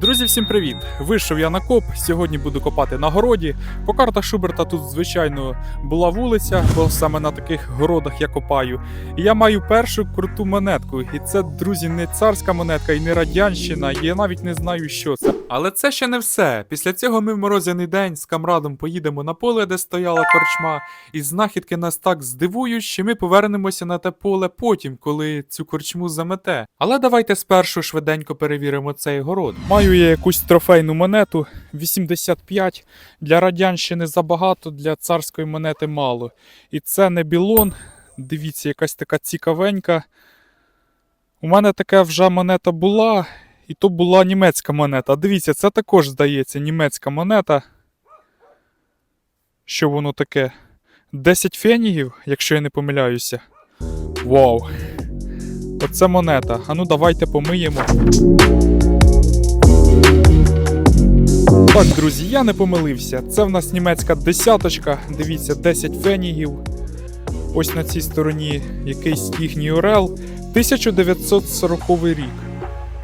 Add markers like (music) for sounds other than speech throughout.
Друзі, всім привіт! Вийшов я на коп. Сьогодні буду копати на городі. По картах Шуберта тут, звичайно, була вулиця, бо саме на таких городах я копаю. І я маю першу круту монетку. І це, друзі, не царська монетка і не радянщина. і Я навіть не знаю, що це. Але це ще не все. Після цього ми в морозяний день з камрадом поїдемо на поле, де стояла корчма, і знахідки нас так здивують, що ми повернемося на те поле потім, коли цю корчму замете. Але давайте спершу швиденько перевіримо цей город. Маю я якусь трофейну монету 85. Для радянщини забагато, для царської монети мало. І це не білон. Дивіться, якась така цікавенька. У мене така вже монета була, і то була німецька монета. Дивіться, це також здається німецька монета. Що воно таке? 10 фенігів, якщо я не помиляюся. Вау. Оце монета. А ну давайте помиємо. Так, друзі, я не помилився. Це в нас німецька десяточка. Дивіться, 10 фенігів. Ось на цій стороні якийсь їхній орел. 1940 рік.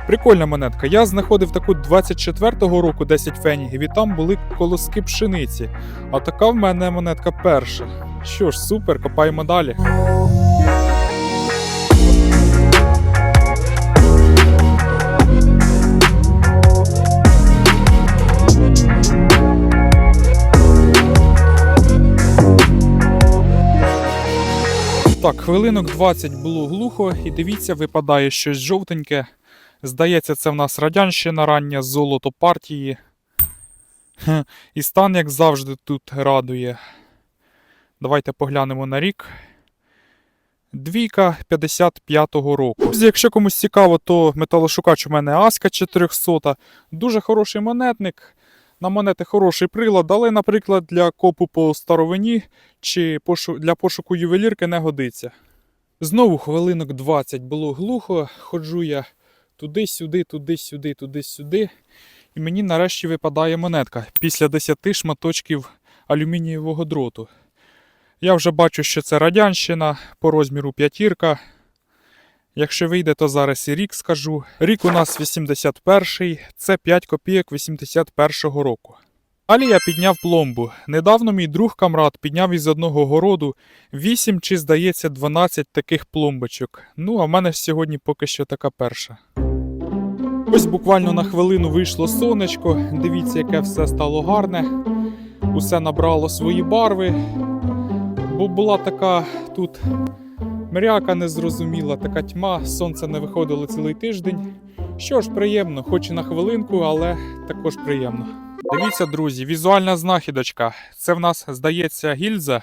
Прикольна монетка. Я знаходив таку 24-го року 10 фенігів, і там були колоски пшениці. А така в мене монетка перша. Що ж, супер, копаємо далі. Так, хвилинок 20 було глухо, і дивіться, випадає щось жовтеньке. Здається, це в нас радянщина рання золото партії. І стан, як завжди, тут радує. Давайте поглянемо на рік. Двійка 55-го року. Якщо комусь цікаво, то металошукач у мене Аська 400. Дуже хороший монетник. На монети хороший прилад, але, наприклад, для копу по старовині чи для пошуку ювелірки не годиться. Знову хвилинок 20 було глухо. Ходжу я туди-сюди, туди-сюди, туди-сюди. І мені нарешті випадає монетка після 10 шматочків алюмінієвого дроту. Я вже бачу, що це радянщина по розміру п'ятірка. Якщо вийде, то зараз і рік скажу. Рік у нас 81-й, це 5 копійок 81-го року. Далі я підняв пломбу. Недавно мій друг камрад підняв із одного городу 8 чи, здається, 12 таких пломбочок. Ну, а в мене ж сьогодні поки що така перша. Ось буквально на хвилину вийшло сонечко. Дивіться, яке все стало гарне. Усе набрало свої барви. Бо була така тут мряка незрозуміла, така тьма, сонце не виходило цілий тиждень. Що ж, приємно, хоч і на хвилинку, але також приємно. Дивіться, друзі, візуальна знахідочка. Це в нас, здається, гільза.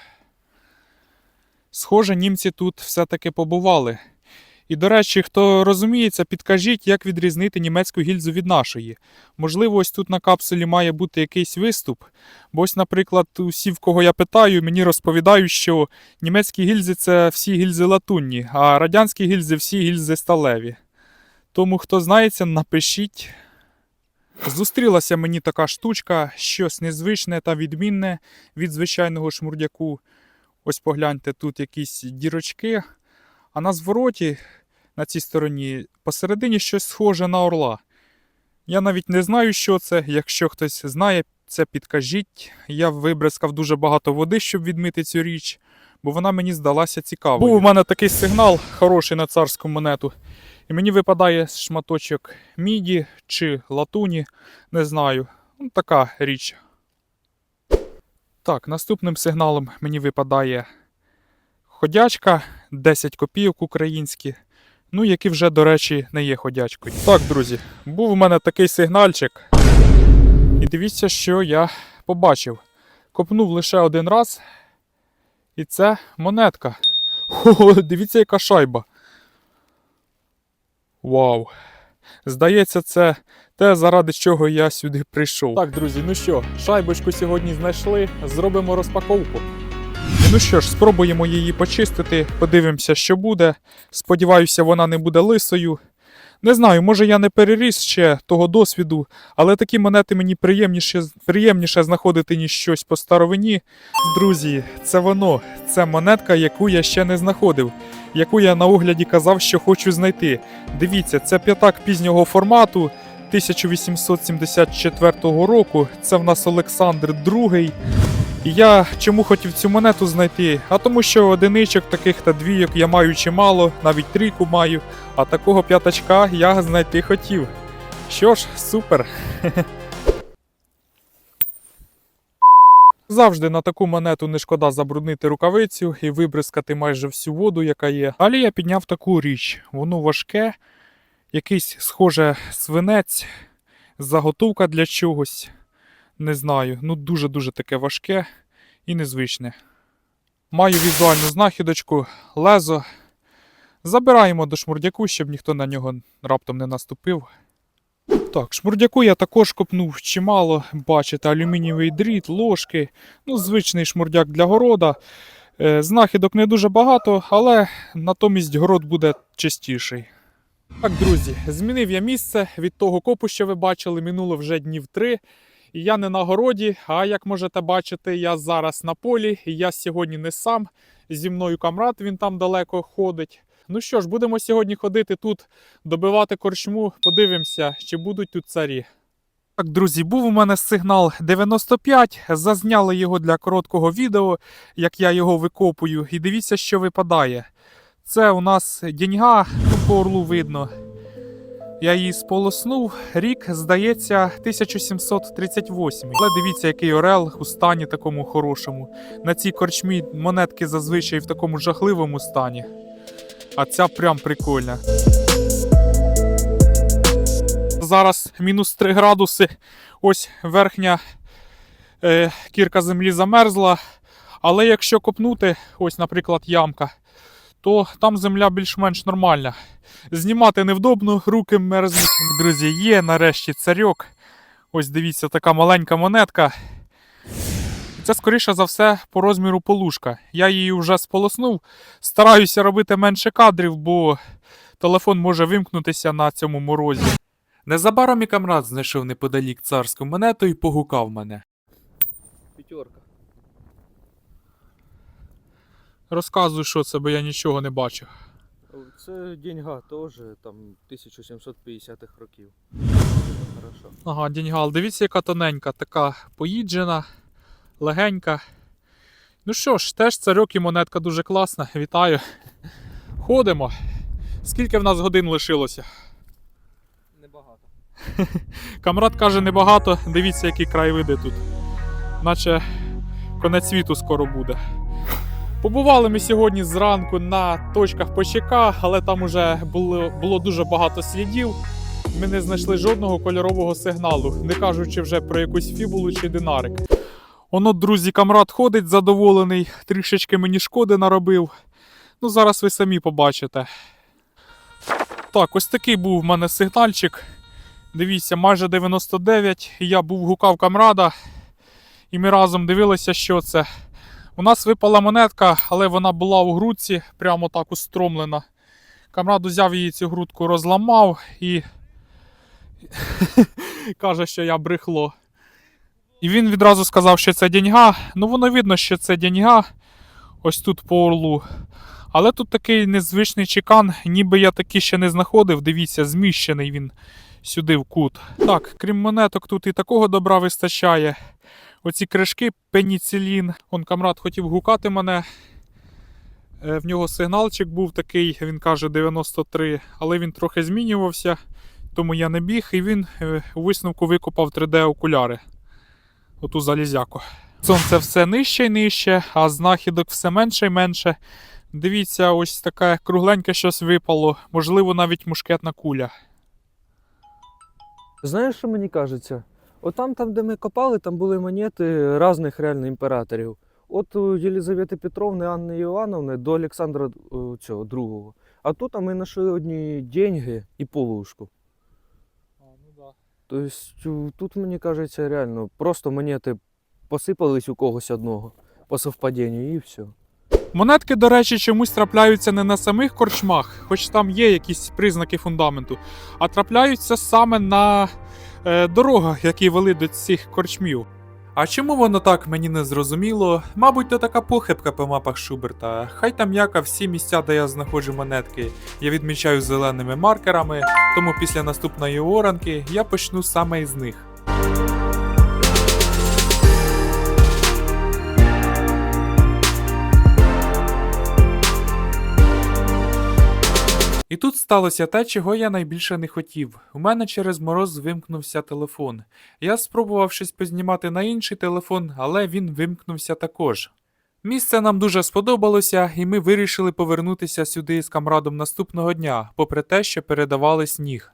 Схоже, німці тут все-таки побували. І, до речі, хто розуміється, підкажіть, як відрізнити німецьку гільзу від нашої. Можливо, ось тут на капсулі має бути якийсь виступ. Бо ось, наприклад, усі, в кого я питаю, мені розповідають, що німецькі гільзи це всі гільзи латунні, а радянські гільзи всі гільзи сталеві. Тому, хто знається, напишіть. Зустрілася мені така штучка, щось незвичне та відмінне від звичайного шмурдяку. Ось погляньте, тут якісь дірочки. А на звороті, на цій стороні, посередині щось схоже на орла. Я навіть не знаю, що це. Якщо хтось знає, це підкажіть. Я вибризкав дуже багато води, щоб відмити цю річ, бо вона мені здалася цікавою. Був у мене такий сигнал, хороший на царську монету. І мені випадає шматочок міді чи латуні, не знаю. Ну, така річ. Так, наступним сигналом мені випадає ходячка, 10 копійок українські. Ну, які вже, до речі, не є ходячкою. Так, друзі, був у мене такий сигнальчик. І дивіться, що я побачив. Копнув лише один раз. І це монетка. О, дивіться, яка шайба. Вау. Здається, це те, заради чого я сюди прийшов. Так, друзі, ну що, шайбочку сьогодні знайшли, зробимо розпаковку. Ну що ж, спробуємо її почистити, подивимося, що буде. Сподіваюся, вона не буде лисою. Не знаю, може я не переріс ще того досвіду, але такі монети мені приємніше, приємніше знаходити, ніж щось по старовині. Друзі, це воно, це монетка, яку я ще не знаходив, яку я на огляді казав, що хочу знайти. Дивіться, це п'ятак пізнього формату, 1874 року. Це в нас Олександр II. І я чому хотів цю монету знайти? А тому що одиничок таких та двійок я маю чимало, навіть трійку маю, а такого п'ятачка я знайти хотів. Що ж, супер. (laughs) Завжди на таку монету не шкода забруднити рукавицю і вибризкати майже всю воду, яка є. Але я підняв таку річ. Воно важке, якийсь схоже свинець, заготовка для чогось. Не знаю. Ну дуже-дуже таке важке і незвичне. Маю візуальну знахідочку, лезо. Забираємо до шмурдяку, щоб ніхто на нього раптом не наступив. Так, шмурдяку я також копнув чимало. Бачите, алюмінієвий дріт, ложки. Ну, звичний шмурдяк для города. Е, Знахідок не дуже багато, але натомість город буде чистіший. Так, друзі, змінив я місце від того копу, що ви бачили, минуло вже днів три. І я не на городі, а як можете бачити, я зараз на полі, і я сьогодні не сам. Зі мною камрад, він там далеко ходить. Ну що ж, будемо сьогодні ходити тут, добивати корчму, подивимося, чи будуть тут царі. Так, друзі, був у мене сигнал 95. Зазняли його для короткого відео, як я його викопую. І дивіться, що випадає. Це у нас діньга, тут по орлу видно. Я її сполоснув. Рік, здається, 1738. Але дивіться, який орел у стані такому хорошому. На цій корчмі монетки зазвичай в такому жахливому стані. А ця прям прикольна. Зараз мінус 3 градуси. Ось верхня е, кірка землі замерзла. Але якщо копнути, ось, наприклад, ямка, то там земля більш-менш нормальна. Знімати невдобно, руки мерзнуть. Друзі, є нарешті царьок. Ось дивіться, така маленька монетка. Це, скоріше за все, по розміру полушка. Я її вже сполоснув. Стараюся робити менше кадрів, бо телефон може вимкнутися на цьому морозі. Незабаром і камрад знайшов неподалік царську монету і погукав мене. Пятерка. Розказуй, що це, бо я нічого не бачив. Це деньга теж там 1750-х років. Хорошо. Ага, діньгал, дивіться, яка тоненька, така поїджена, легенька. Ну що ж, теж царьок і монетка дуже класна. Вітаю. Ходимо. Скільки в нас годин лишилося? Небагато. (laughs) Камрад каже, небагато. Дивіться, які краєвиди тут. Наче конець світу скоро буде. Побували ми сьогодні зранку на точках ПЧК, але там уже було, було дуже багато слідів. Ми не знайшли жодного кольорового сигналу, не кажучи вже про якусь фібулу чи динарик. Оно, друзі, камрад ходить задоволений, трішечки мені шкоди наробив. Ну, зараз ви самі побачите. Так, ось такий був в мене сигнальчик. Дивіться, майже 99. і Я був гукав камрада, і ми разом дивилися, що це. У нас випала монетка, але вона була у грудці, прямо так устромлена. Камрад взяв її цю грудку, розламав і (laughs) каже, що я брехло. І він відразу сказав, що це діньга. Ну, воно видно, що це діньга. Ось тут по орлу. Але тут такий незвичний чекан, ніби я такий ще не знаходив. Дивіться, зміщений він сюди в кут. Так, крім монеток, тут і такого добра вистачає. Оці кришки пеніцилін. Он камрад хотів гукати мене. Е, В нього сигналчик був такий, він каже 93, але він трохи змінювався, тому я не біг, і він е, у висновку викопав 3D-окуляри. Оту залізяку. Сонце все нижче і нижче, а знахідок все менше і менше. Дивіться, ось таке кругленьке щось випало, можливо, навіть мушкетна куля. Знаєш, що мені кажеться? От там, там, де ми копали, там були монети різних реально імператорів. От у Єлизавети Петровни, Анни Іоанновни до Олександра цього другого. А тут а ми знайшли одні деньги і полушку. Тобто тут, мені кажеться, реально просто монети посипались у когось одного по совпадінню і все. Монетки, до речі, чомусь трапляються не на самих корчмах, хоч там є якісь признаки фундаменту, а трапляються саме на е, дорогах, які вели до цих корчмів. А чому воно так мені не зрозуміло? Мабуть, то така похибка по мапах Шуберта. Хай там яка всі місця, де я знаходжу монетки, я відмічаю зеленими маркерами, тому після наступної оранки я почну саме із них. І тут сталося те, чого я найбільше не хотів. У мене через мороз вимкнувся телефон. Я спробував щось познімати на інший телефон, але він вимкнувся також. Місце нам дуже сподобалося, і ми вирішили повернутися сюди з камрадом наступного дня, попри те, що передавали сніг.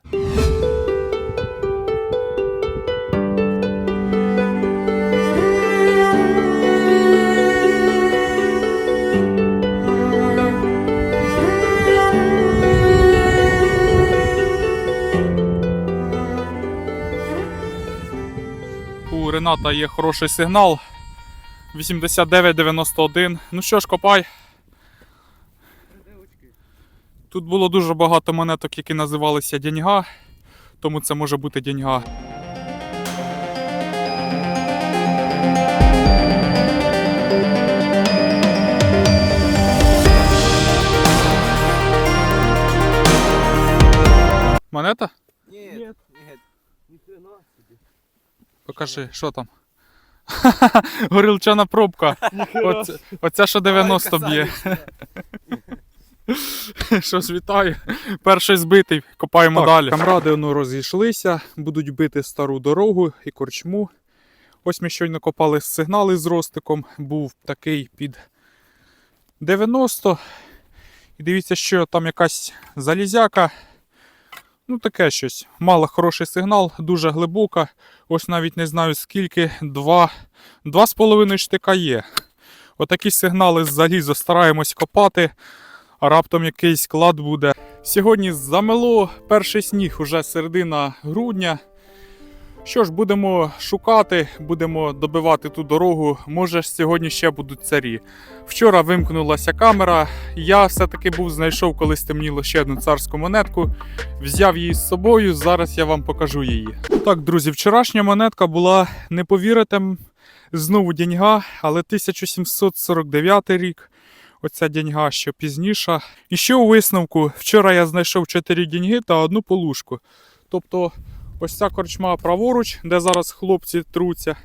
Рената є хороший сигнал. 89-91. Ну що ж, копай. Тут було дуже багато монеток, які називалися дяньга, тому це може бути дяньга. Монета? Ні, ніхрена собі. Покажи, що там. (laughs) Горілчана пробка. (laughs) Оце, оця що 90 б'є. (laughs) Що ж, вітаю. Перший збитий, копаємо далі. Камради ну, розійшлися, будуть бити стару дорогу і корчму. Ось ми щойно копали сигнали з ростиком, був такий під 90. І дивіться, що там якась залізяка. Ну, таке щось. Мало хороший сигнал, дуже глибока. Ось навіть не знаю скільки, два, два з половиною штика є. Отакі сигнали з залізу стараємось копати, а раптом якийсь клад буде. Сьогодні замело перший сніг, уже середина грудня. Що ж, будемо шукати, будемо добивати ту дорогу. Може, сьогодні ще будуть царі. Вчора вимкнулася камера. Я все-таки був знайшов, коли стемніло ще одну царську монетку. Взяв її з собою. Зараз я вам покажу її. Так, друзі, вчорашня монетка була, не повірите, знову дяньга, але 1749 рік. Оця дяньга що пізніша. І ще у висновку, вчора я знайшов 4 дяньги та одну полушку. Тобто, ось ця корчма праворуч, де зараз хлопці труться,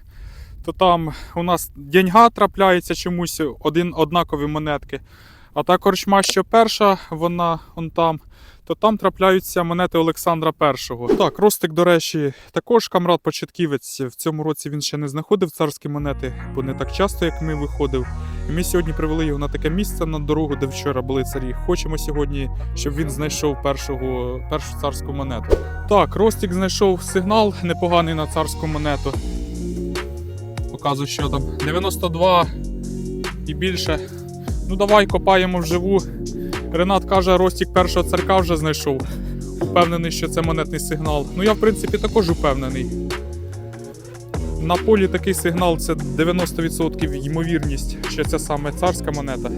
то там у нас деньга трапляється чомусь один, однакові монетки. А та корчма, що перша, вона он там, то там трапляються монети Олександра І. Так, Ростик, до речі, також камрад початківець. В цьому році він ще не знаходив царські монети, бо не так часто, як ми виходив. І ми сьогодні привели його на таке місце на дорогу, де вчора були царі. Хочемо сьогодні, щоб він знайшов першого, першу царську монету. Так, Ростик знайшов сигнал непоганий на царську монету. Показую, що там. 92 і більше. Ну давай копаємо вживу. Ренат каже, Ростік першого царка вже знайшов. Упевнений, що це монетний сигнал. Ну я в принципі також упевнений. На полі такий сигнал це 90% ймовірність, що це саме царська монета.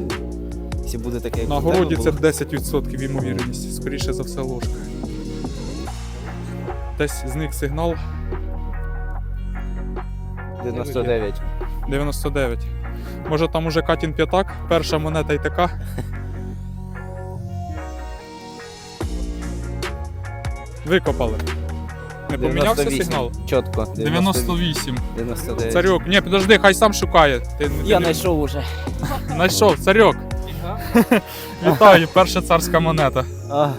Якщо буде таке, як На городі це 10% ймовірність, скоріше за все ложка. Десь зник сигнал 99. 99. Може там уже Катін п'ятак, перша монета і така. (laughs) Викопали. Не помінявся 98. сигнал? Чітко. 98. 99. Царьок. Ні, підожди, хай сам шукає. Ти, Я ти- знайшов уже. Знайшов, царьок. Вітаю, перша царська монета. А.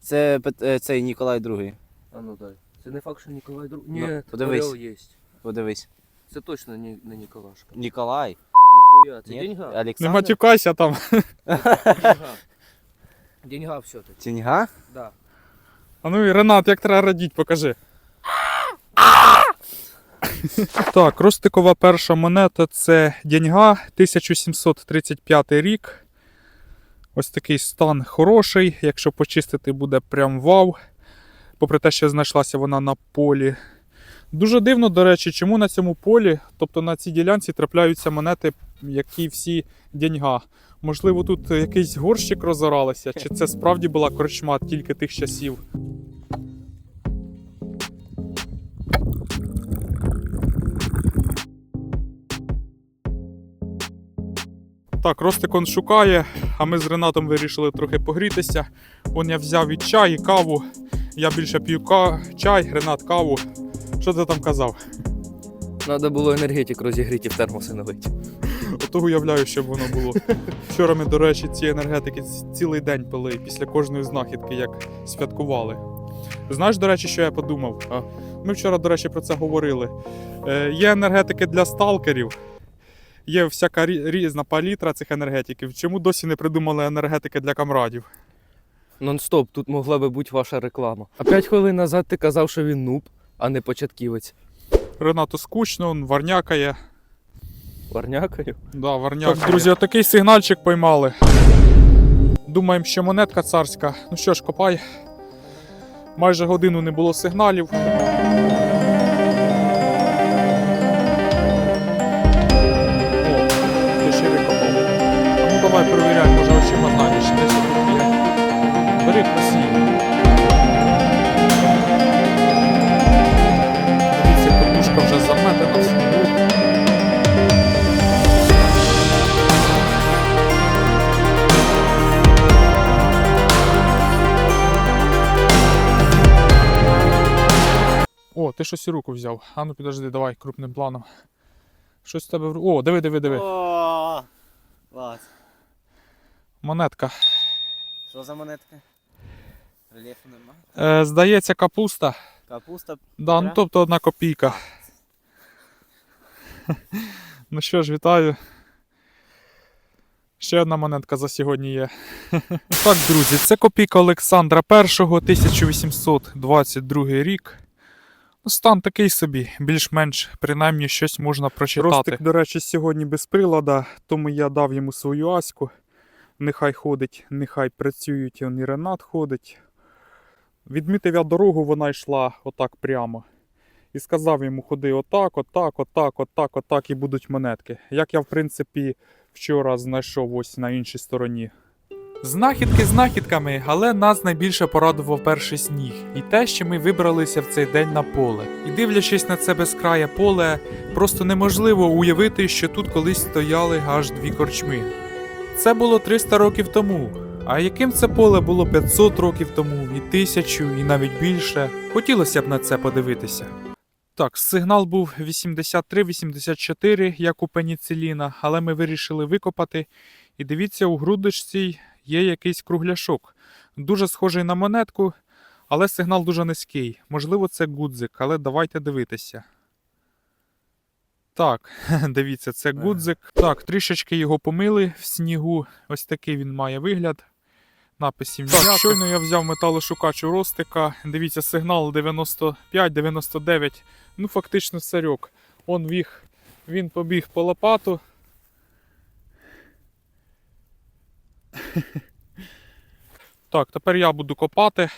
Це Пет- е, цей Ніколай II. А ну дай. Це не факт, що Ніколай друг. Ну, Ні, подивись. Орел є. Подивись. Це точно не, не Ніколашка. Ніколай. Ніхуя, це Ні? деньга. Не матюкайся там. Деньга. Деньга все-таки, Тіньга? да. А ну і Ренат, як треба радіть, покажи. Так, Ростикова перша монета це Дяньга, 1735 рік. Ось такий стан хороший. Якщо почистити, буде прям вау. Попри те, що знайшлася вона на полі. Дуже дивно, до речі, чому на цьому полі, тобто на цій ділянці трапляються монети, які всі дяньга. Можливо, тут е, якийсь горщик розоралися, чи це справді була корчма тільки тих часів. Так, Ростикон шукає, а ми з Ренатом вирішили трохи погрітися. Он я взяв і чай, і каву. Я більше п'ю ка... чай, Ренат, каву. Що ти там казав? Треба було енергетик розігріти в термоси налити. Ото уявляю, щоб воно було. Вчора ми, до речі, ці енергетики цілий день пили після кожної знахідки, як святкували. Знаєш, до речі, що я подумав? А? Ми вчора, до речі, про це говорили. Е, є енергетики для сталкерів, є всяка різна палітра цих енергетиків. Чому досі не придумали енергетики для камрадів? Нон-стоп, тут могла би бути ваша реклама. А 5 хвилин назад ти казав, що він нуб, а не початківець. Ренато скучно, он варнякає. Варнякою. Да, варняк. Так, друзі, отакий сигнальчик поймали. Думаємо, що монетка царська. Ну що ж, копай. Майже годину не було сигналів. О, ти ще викопав. А ну давай перевіряй, ти щось у руку взяв. А ну підожди, давай крупним планом. Щось в тебе в ру- О, диви, диви, диви. О, клас. Монетка. Що за монетка? Рельєфу нема. Е, здається, капуста. Капуста. Да, ну тобто одна копійка. (laughs) Ну що ж, вітаю. Ще одна монетка за сьогодні є. (laughs) Так, друзі, це копійка Олександра І, 1822 рік. Ну, Стан такий собі, більш-менш, принаймні щось можна прочитати. Ростик, до речі, сьогодні без прилада, тому я дав йому свою аську. Нехай ходить, нехай працюють, он і Ренат ходить. Відмітив я дорогу, вона йшла отак прямо. І сказав йому, ходи отак, отак, отак, отак, отак, і будуть монетки. Як я, в принципі, вчора знайшов ось на іншій стороні. Знахідки знахідками, але нас найбільше порадував перший сніг і те, що ми вибралися в цей день на поле. І дивлячись на це безкрає поле, просто неможливо уявити, що тут колись стояли аж дві корчми. Це було 300 років тому. А яким це поле було 500 років тому, і тисячу, і навіть більше, хотілося б на це подивитися. Так, сигнал був 83-84, як у пеніциліна, але ми вирішили викопати. І дивіться, у грудочці є якийсь кругляшок. Дуже схожий на монетку, але сигнал дуже низький. Можливо, це гудзик, але давайте дивитися. Так, (laughs) дивіться, це гудзик. Так, трішечки його помили в снігу. Ось такий він має вигляд. Написів Так, щойно я взяв металошукач у Ростика. Дивіться, сигнал 95-99. Ну, фактично сарьок. Он віг, він побіг по лопату. (laughs) Так, тепер я буду копати,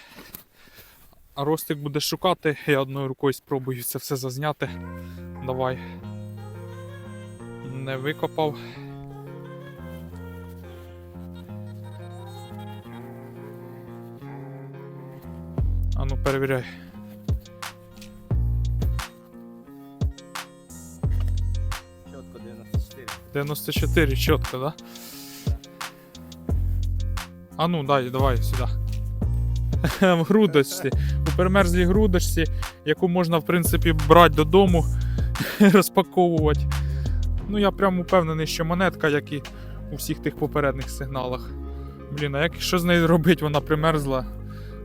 а Ростик буде шукати. Я одною рукою спробую це все зазняти. Давай. Не викопав. А ну перевіряй. Чітко 94. 94 чітко, да? А ну, дай, давай сюди. (laughs) В грудочці. У перемерзлій грудочці, яку можна, в принципі, брати додому, (laughs) розпаковувати. Ну, я прям упевнений, що монетка, як і у всіх тих попередніх сигналах. Блін, а як що з нею робити, вона примерзла,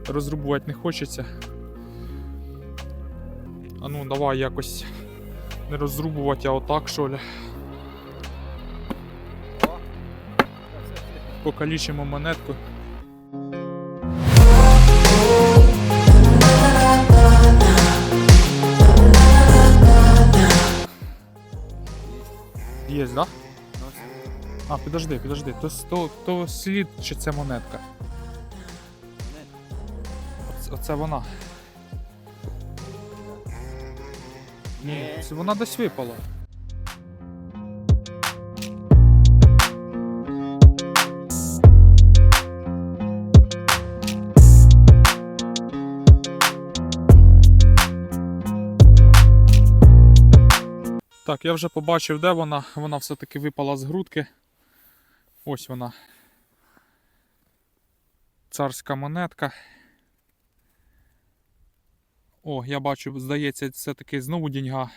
розрубувати не хочеться. А ну, давай якось не розрубувати, а отак, що ли. Покалічимо монетку. Є, да? А, підожди, підожди. То, то, то слід чи це монетка? Оце вона. Ні, це вона десь випала. Так, я вже побачив, де вона. Вона все-таки випала з грудки. Ось вона. Царська монетка. О, я бачу, здається, це таки знову діньга.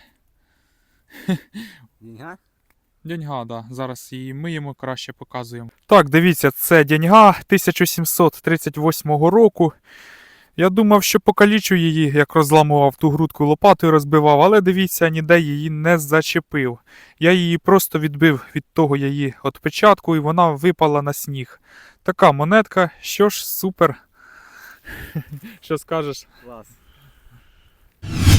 Деньга? Дяньга, да. Зараз її миємо, краще показуємо. Так, дивіться, це дяньга 1738 року. Я думав, що покалічу її, як розламував ту грудку лопатою розбивав, але дивіться, ніде її не зачепив. Я її просто відбив від того її отпечатку, і вона випала на сніг. Така монетка, що ж, супер. (laughs) Що скажеш? Клас.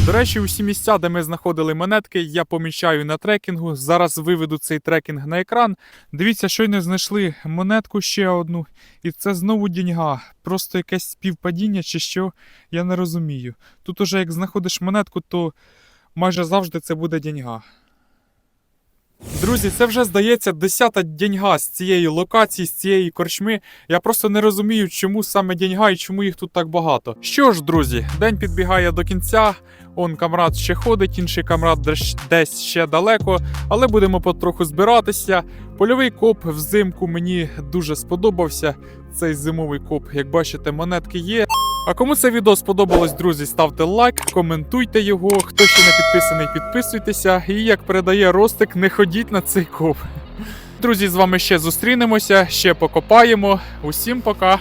До речі, усі місця, де ми знаходили монетки, я помічаю на трекінгу. Зараз виведу цей трекінг на екран. Дивіться, щойно знайшли монетку ще одну, і це знову діньга. Просто якесь співпадіння чи що, я не розумію. Тут уже як знаходиш монетку, то майже завжди це буде діньга. Друзі, це вже здається десята діньга з цієї локації, з цієї корчми. Я просто не розумію, чому саме діньга і чому їх тут так багато. Що ж, друзі, день підбігає до кінця. Он камрад ще ходить, інший камрад десь- ще далеко, але будемо потроху збиратися. Польовий коп взимку мені дуже сподобався. Цей зимовий коп, як бачите, монетки є. А кому це відео сподобалось, друзі, ставте лайк, коментуйте його. Хто ще не підписаний, підписуйтеся. І як передає Ростик, не ходіть на цей коп. Друзі, з вами ще зустрінемося, ще покопаємо. Усім пока!